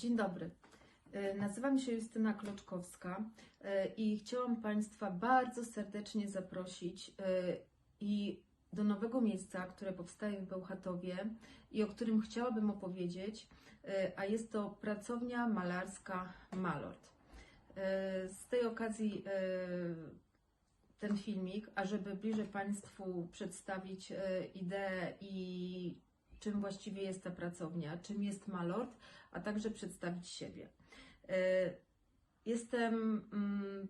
Dzień dobry. E, Nazywam się Justyna Kloczkowska e, i chciałam Państwa bardzo serdecznie zaprosić e, i do nowego miejsca, które powstaje w Bełchatowie i o którym chciałabym opowiedzieć, a jest to pracownia malarska Malord. Z tej okazji ten filmik, ażeby bliżej Państwu przedstawić ideę i czym właściwie jest ta pracownia, czym jest Malord, a także przedstawić siebie. E, Jestem mm,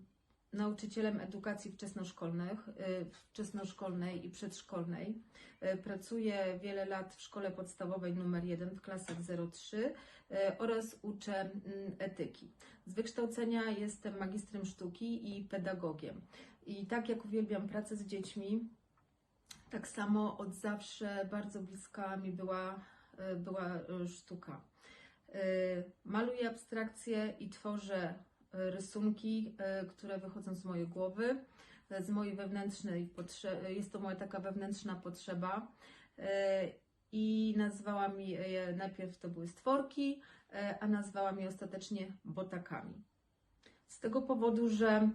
nauczycielem edukacji wczesnoszkolnych, e, wczesnoszkolnej i przedszkolnej. E, Pracuję wiele lat w szkole podstawowej numer 1 w klasach 03 e, oraz uczę mm, etyki. Z wykształcenia jestem magistrem sztuki i pedagogiem. I tak jak uwielbiam pracę z dziećmi, tak samo od zawsze bardzo bliska mi była, e, była e, sztuka. E, Maluję abstrakcje i tworzę rysunki, które wychodzą z mojej głowy, z mojej wewnętrznej potrzeby. Jest to moja taka wewnętrzna potrzeba. I nazwałam je, najpierw to były stworki, a nazwałam je ostatecznie botakami. Z tego powodu, że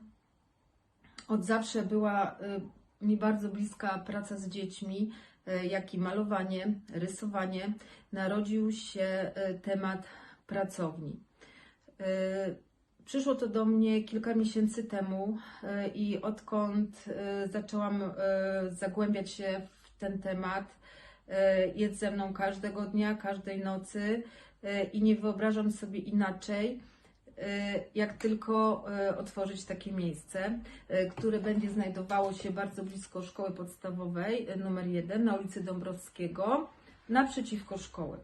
od zawsze była mi bardzo bliska praca z dziećmi, y, jak i malowanie, rysowanie, narodził się y, temat pracowni. Y, Przyszło to do mnie kilka miesięcy temu i odkąd zaczęłam zagłębiać się w ten temat, jest ze mną każdego dnia, każdej nocy i nie wyobrażam sobie inaczej, jak tylko y, otworzyć takie miejsce, y, które będzie znajdowało się bardzo blisko szkoły podstawowej y, numer 1 na ulicy Dąbrowskiego, naprzeciwko szkoły.